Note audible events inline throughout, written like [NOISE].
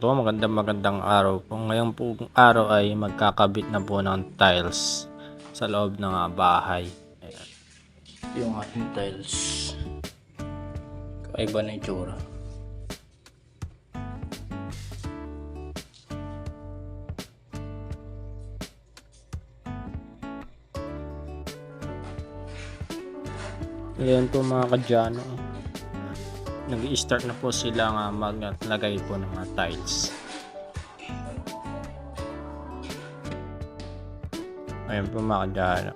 Po, magandang magandang araw po. Ngayon po araw ay magkakabit na po ng tiles sa loob ng ah, bahay. Ayan. Yung ating tiles. Kaiba na itsura. Ayan po mga kadyano. Nag-i-start na po sila nga maglagay po ng mga tiles. Ayan po mga kadyano.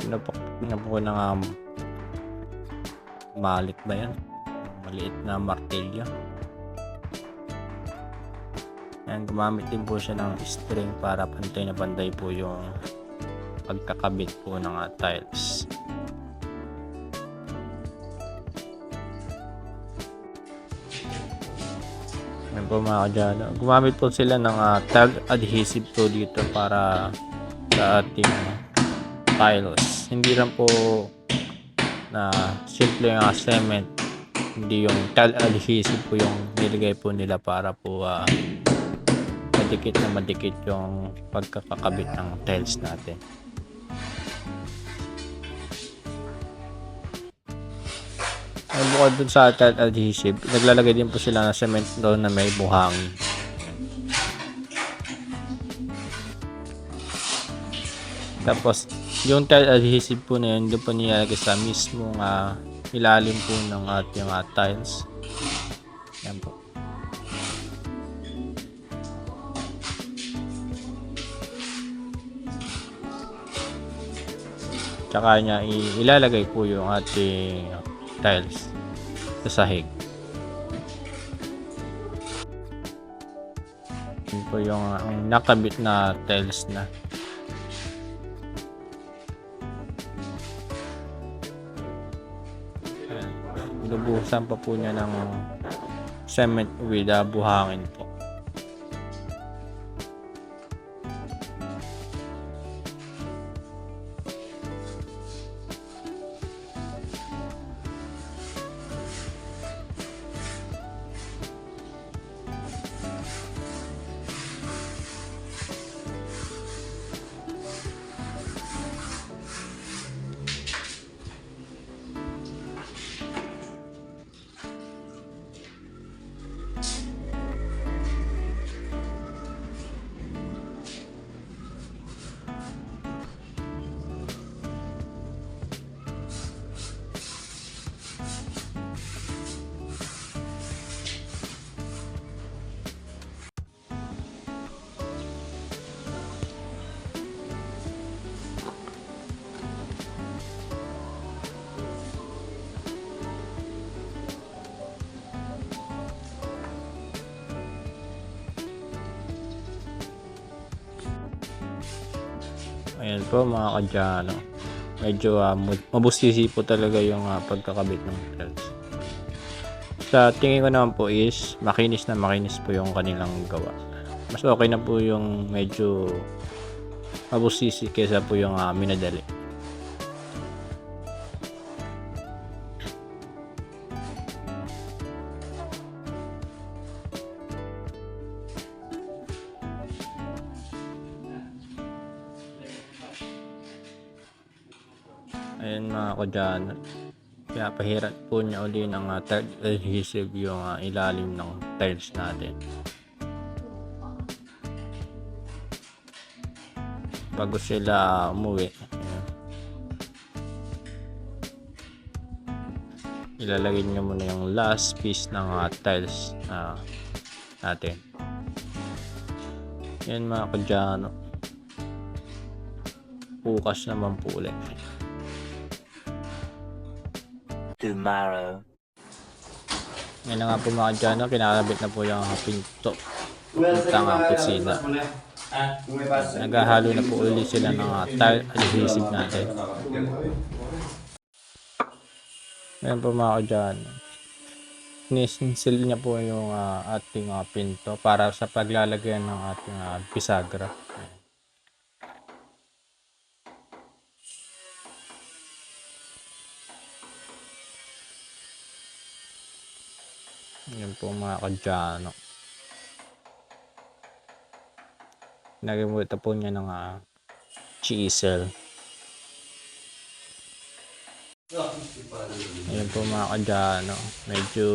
Pinapak na po ng um, malit ba yan? Maliit na martilyo. Ayan, gumamit din po siya ng string para pantay na pantay po yung pagkakabit po ng ah, tiles. Po mga kadyano. Gumamit po sila ng ah, tag adhesive po dito para sa ating tiles. Hindi lang po na simple nga cement. Hindi yung tag adhesive po yung nilagay po nila para po ah, madikit na madikit yung pagkakakabit ng tiles natin. Bukod dun sa tile adhesive, naglalagay din po sila ng cement doon na may buhangin. Tapos, yung tile adhesive po na yun, doon po nilalagay sa mismong ah, ilalim po ng ating ah, tiles. Yan po. Tsaka niya ilalagay po yung ating tiles sa sahig. Yun po yung ang nakabit na tiles na. Lubusan pa po niya ng cement with ah, buhangin po. Ayan po mga kadyano. Medyo uh, mabustisi po talaga yung ah, pagkakabit ng tiles. Sa tingin ko naman po is makinis na makinis po yung kanilang gawa. Mas okay na po yung medyo mabustisi kaysa po yung uh, minadali. Ayan mga kadyano. Kaya pahirat po niya uli ng uh, third adhesive yung ah, ilalim ng tiles natin. Bago sila umuwi. Ilalagay niyo muna yung last piece ng ah, tiles ah, natin. Yan mga kadyano. Bukas naman po ulit. Tomorrow. Ngayon na nga po mga kadyano, kinakabit na po yung pinto. Puntang ang kusina. Naghahalo na po uli sila ng uh, tile adhesive natin. Ngayon po mga kadyano. Nisinsil niya po yung ah, ating ah, pinto para sa paglalagyan ng ating ah, bisagra. Yan po mga kadyano. Nagamit po niya ng ah, chisel. Ayan po mga kadyano. Medyo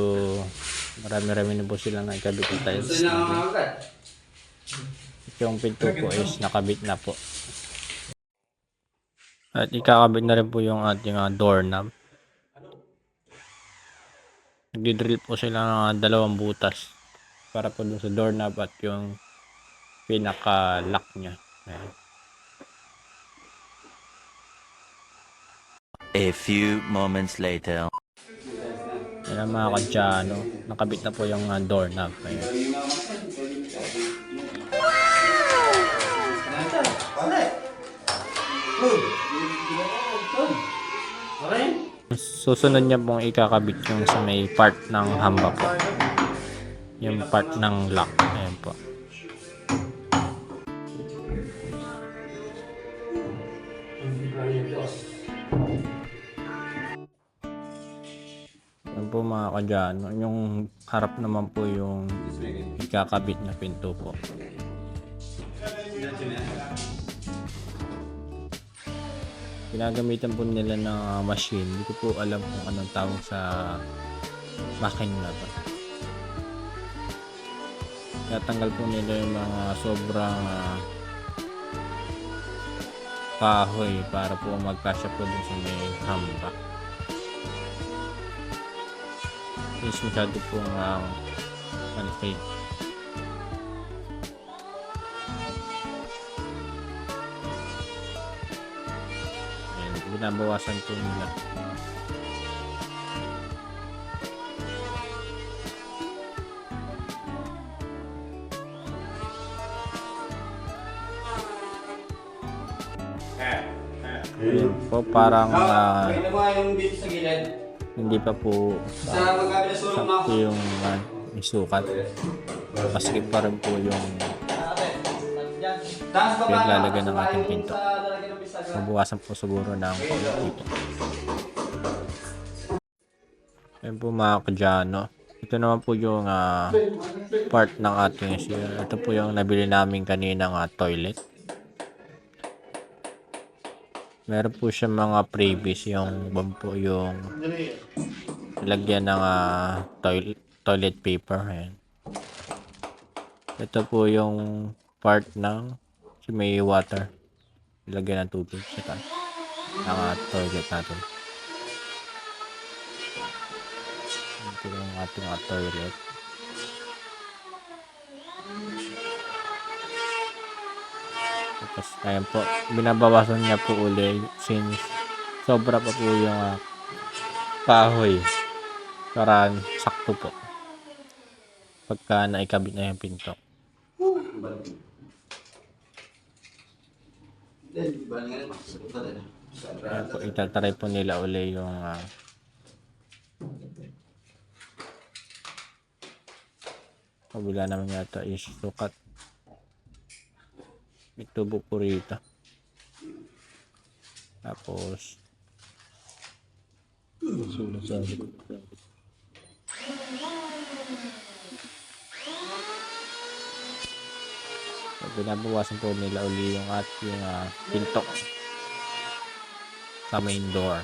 marami-rami na po silang nagkabit ng tiles. Yung pinto po is nakabit na po. At ikakabit na rin po yung ating ah, doorknob. Nagdi-drill po sila ng dalawang butas para po dun sa doorknob at yung pinaka-lock niya. Ayan. A few moments later. Yan ang mga kadyano. Nakabit na po yung uh, doorknob. Ayan. Susunod niya pong ikakabit yung sa may part ng hamba po. Yung part ng lock. Ayan po. Yan po mga kadyano. Yung harap naman po yung ikakabit na pinto po. Ginagamitan po nila ng ah, machine. Hindi ko po alam kung anong tawag sa makina na to. Tatanggal po nila yung mga sobrang ah, kahoy para po magkasya po dun sa may hamba. Since masyado po uh, malaki. Ayan, binabawasan po nila. Ayan po, parang gilid. hindi pa po ako. sakto yung uh, yung sukat. Maski pa rin po yung. Pinaglalagyan ng ating pinto. Mabuwasan po siguro ng kaunti po. Ayan po mga kadyano. Ito naman po yung ah, part ng ating. Ito po yung nabili namin kanina ng toilet. Meron po siya mga previous yung bang po yung lagyan ng ah, toilet, toilet paper. Ayan. Ito po yung part ng may water. Lagyan ng tubig sa taas. Ng ah, toilet natin. Ito yung ating ah, toilet. Tapos, ayan po, binabawasan niya po uli since sobra pa po yung ah, kahoy para sakto po pagka naikabit na yung pinto. Ayan po, itatry po nila uli yung ah, kabila naman yata is sukat. May tubo po rito. Tapos sulat sa likod. So, binabawasan po nila uli yung ating ah, pinto sa main door.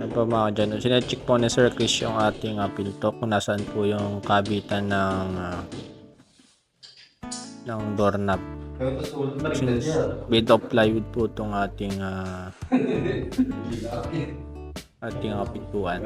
Ano pa mga dyan? Sinecheck po ni Sir Chris yung ating uh, pinto kung nasaan po yung kabitan ng ah, ng doorknob. Since made of plywood po itong ating ah, [LAUGHS] ating uh, pintuan.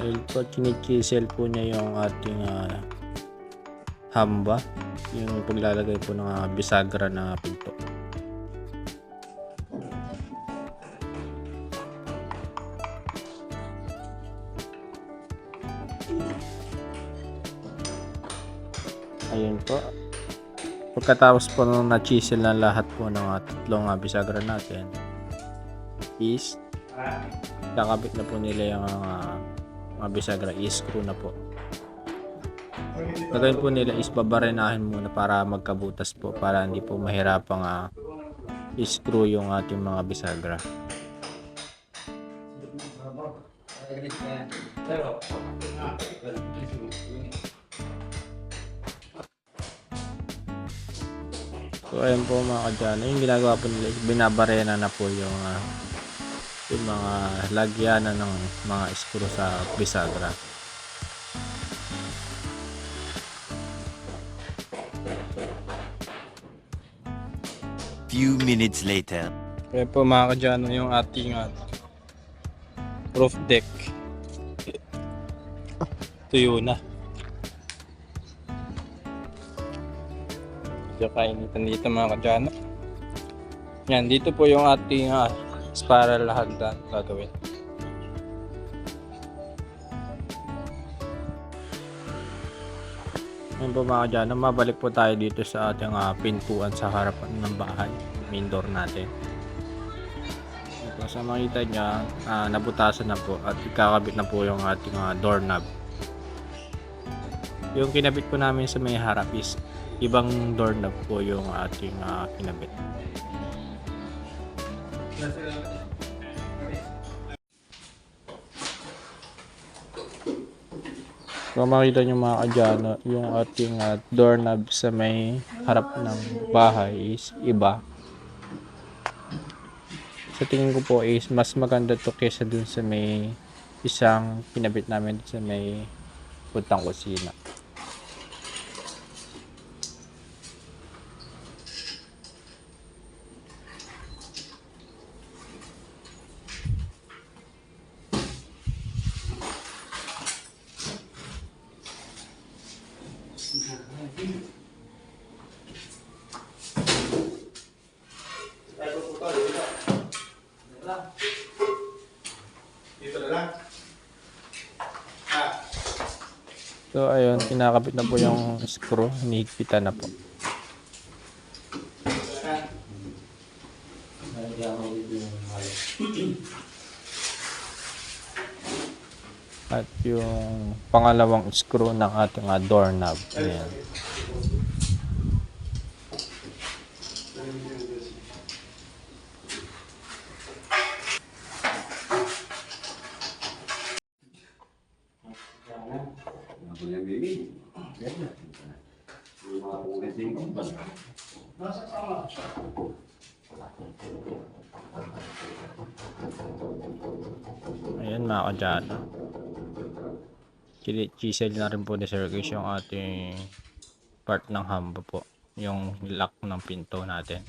Ayun po, chinichisel po niya yung ating ah, hamba. Yung paglalagay po ng ah, bisagra na pinto. Ayun po. Pagkatapos po nung na-chisel na lahat po ng ah, tatlong ah, bisagra natin is kakabit na po nila yung ah, mga bisagra i-screw na po. Gagawin po nila is babarenahin muna para magkabutas po para hindi po mahirapang ah, i-screw yung ating mga bisagra. So ayun po mga kadyano, yung ginagawa po nila binabarena na po yung, ah, yung mga lagyanan ng mga screw sa bisagra. Few minutes later. Kaya po mga kadyano yung ating uh, roof deck. Tuyo na. Medyo kainitan dito mga kadyano. Yan, dito po yung ating uh, spiral hagdan gagawin. Yan po mga kadyano, mabalik po tayo dito sa ating ah, pintuan sa harapan ng bahay, main door natin. Ito, sa makita niya, ah, nabutasan na po at ikakabit na po yung ating ah, doorknob. Yung kinabit po namin sa may harap is ibang doorknob po yung ating ah, kinabit. Kung makita nyo mga kadyano, yung ating ah, doorknob sa may harap ng bahay is iba. Sa tingin ko po is mas maganda to kesa dun sa may isang pinabit namin sa may puntang kusina. So ayun, kinakabit na po yung screw, hinihigpitan na po. At yung pangalawang screw ng ating ah, doorknob. Ayan. Ako yung baby. Yan na. Yung mga ulit yung kumpas. Mga kadyano. Chili- Chisel na rin po ni Sir Chris yung ating part ng hamba po. Yung lock ng pinto natin.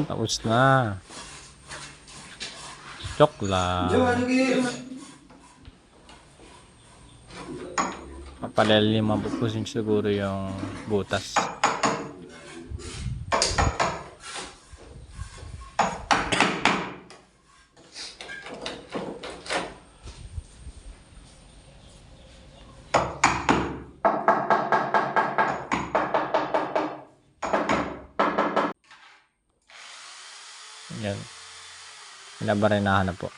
Ayun, tapos na. Lang. Papalaliman po po siguro yung butas. Pinabarenahan na po.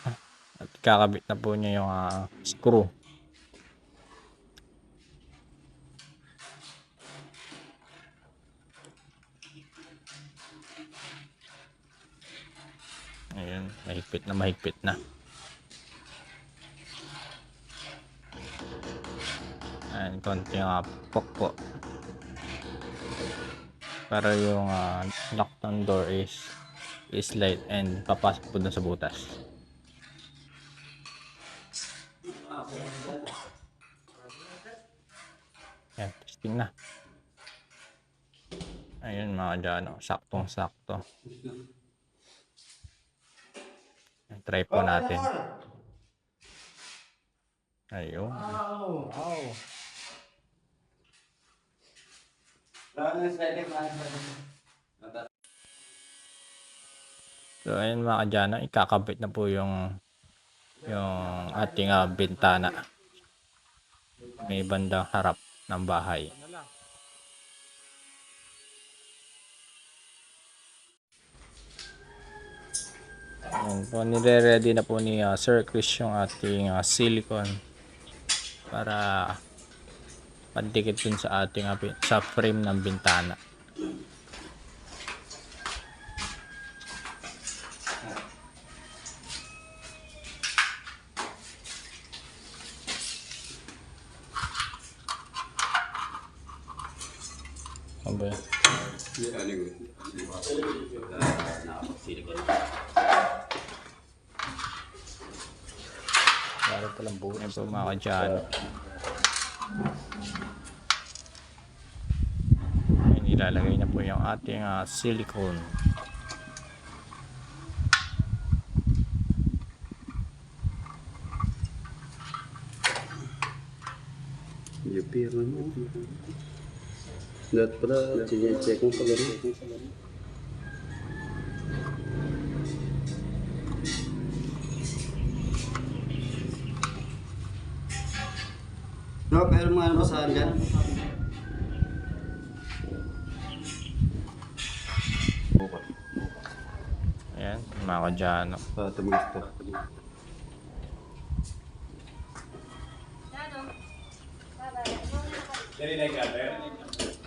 At kakabit na po niya yung ah, screw. mahigpit na mahigpit na. Ayan, konti nga pokpo. Pero yung ah, lock ng door is light and papasok po sa butas. Ayan, testing na. Ayun mga dyan, oh, saktong sakto. Try po natin. Ayun. So ayun mga kadyano, ikakabit na po yung yung ating ah, bintana. May bandang harap ng bahay. Ayan po, nire-ready na po ni ah, Sir Chris yung ating ah, silicone para pandikit dun sa ating pi- sa frame ng bintana. Ano ba yan? Para palang buo na po mga kadyano. Ayun, Nilalagay na po yung ating ah, silicone. Yung pira mo. Dapat pala, check mo pag ano. No, pero mga ano basahan dyan? Ayan, mga kadyano. Ah, tumagas to. Hoy!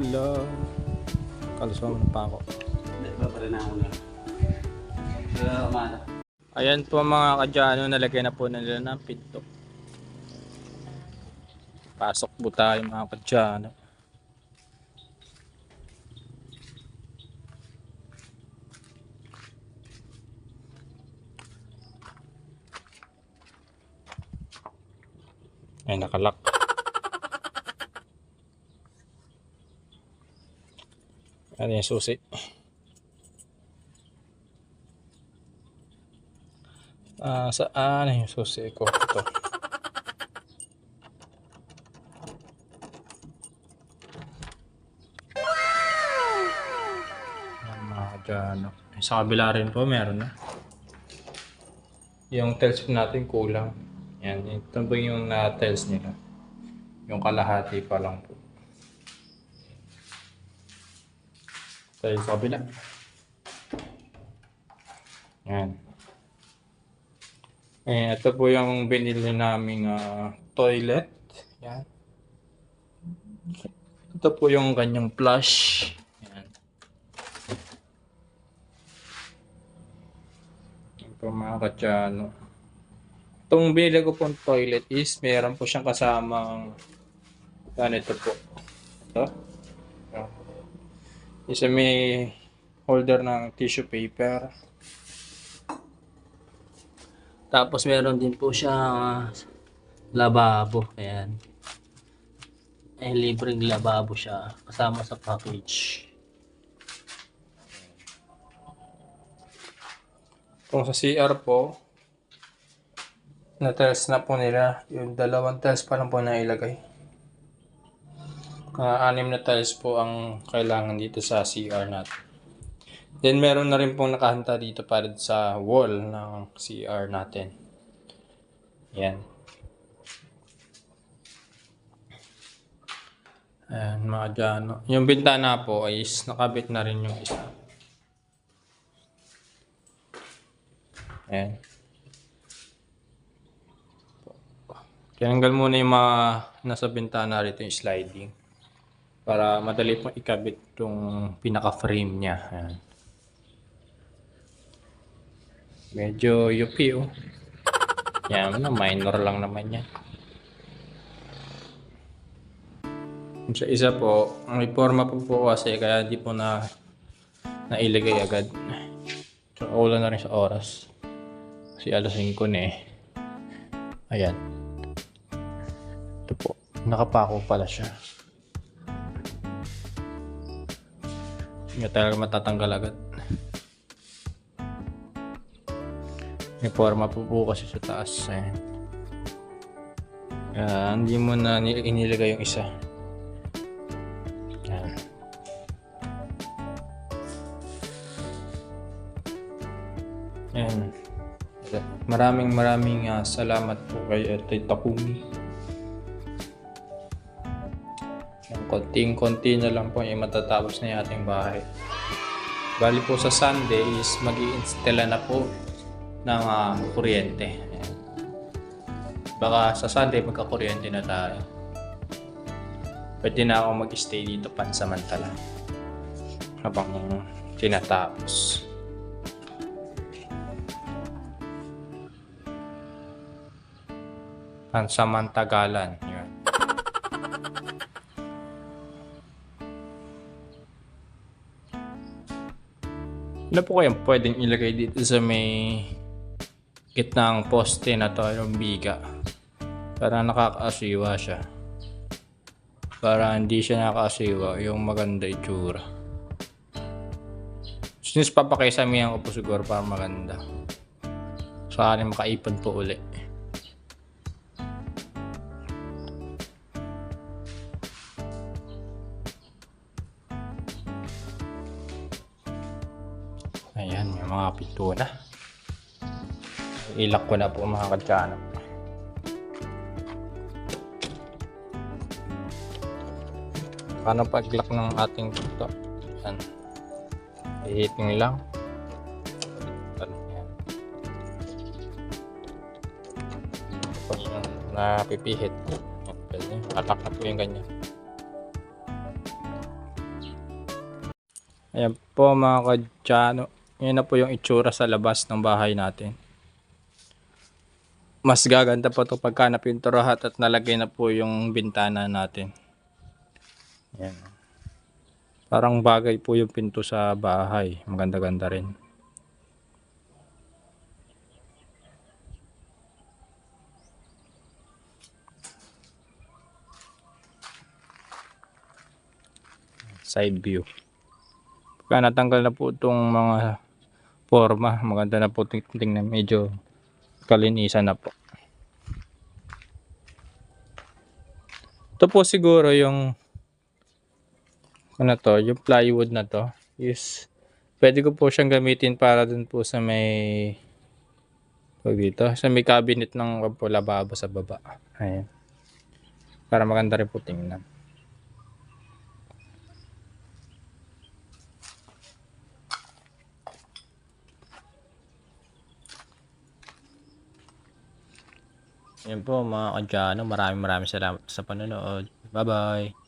Kagala. Kaluswa mo pa ako. Hindi, ko na lang. Kaya umana. Ayan po mga kadyano, nalagay na po nila ng pinto. Pasok po tayo mga kadyano. Ay, nakalak. Ano yung susi? Ah, saan yung susi ko? Ito. Kadyano. Sa kabila rin po, meron na. Yung tiles po natin kulang. Yan, ito po yung na-tiles nila. Yung kalahati pa lang po. Sa kabila. Yan. Eh, ito po yung binili naming ah, toilet. Yan. Ito po yung kanyang flush. Yan. Po mga katsano. Itong binili ko pong toilet is meron po siyang kasamang ganito po. Ito. Isa may holder ng tissue paper. Tapos meron din po siya lababo. Ayan. Eh, libreng lababo siya. Kasama sa package. Kung sa CR po, na-test na po nila. Yung dalawang test pa lang po na ilagay. Ah, anim na tiles po ang kailangan dito sa CR natin. Then meron na rin pong nakahanta dito para sa wall ng CR natin. Yan. Ayan, mga dyan. Yung bintana po is nakabit na rin yung isa. Ayan. Tinanggal muna yung mga nasa bintana rito yung sliding. Para madali pong ikabit yung pinaka-frame niya. Ayan. Medyo UP oh. Yan na, minor lang naman yan. Sa isa po, may forma po po kasi kaya di po na nailagay agad. So, ulan na rin sa oras. Kasi alas 5 na eh. Ayan. Ito po. Nakapako pala siya. Hindi talaga matatanggal agad. May forma po po kasi sa taas. Ayan. Kaya hindi mo na ni- inilagay yung isa. Ayan. Ayan. Maraming maraming ah, salamat po kay Ate Takumi. Yung konting-konti na lang po yung matatapos na yung ating bahay. Bali po sa Sunday is mag installa na po ng ah, kuryente. Baka sa Sunday magkakuryente na tayo. Pwede na ako mag-stay dito pansamantala. Habang tinatapos. Pansamantagalan. Ano po kayang pwedeng ilagay dito sa may gitnang poste na to, yung biga? Para nakakaasiwa siya. Para hindi siya nakakaasiwa, yung maganda itsura. Since papakisamihan ko po siguro para maganda. Saka makaipon po uli. Ilak ko na po mga kadyano. Paano pag-lock ng ating pinto? Ayan. I-hitting lang. Ano yan. Ito yung napipihit. Pwede. Alak na po yung ganyan. Ayan po mga kadyano. Yan na po yung itsura sa labas ng bahay natin. Mas gaganda po ito pagka napinturahat at nalagay na po yung bintana natin. Yan. Parang bagay po yung pinto sa bahay. Maganda-ganda rin. Side view. Pagka natanggal na po itong mga forma, maganda na po ting- tingnan. Medyo kalinisan na po. Ito po siguro yung ano to, yung plywood na to is pwede ko po siyang gamitin para dun po sa may tawag dito, sa may cabinet ng lababo sa baba. Ayan. Para maganda rin po tingnan. Yan po mga kadyano. Maraming maraming salamat sa panonood. Bye-bye.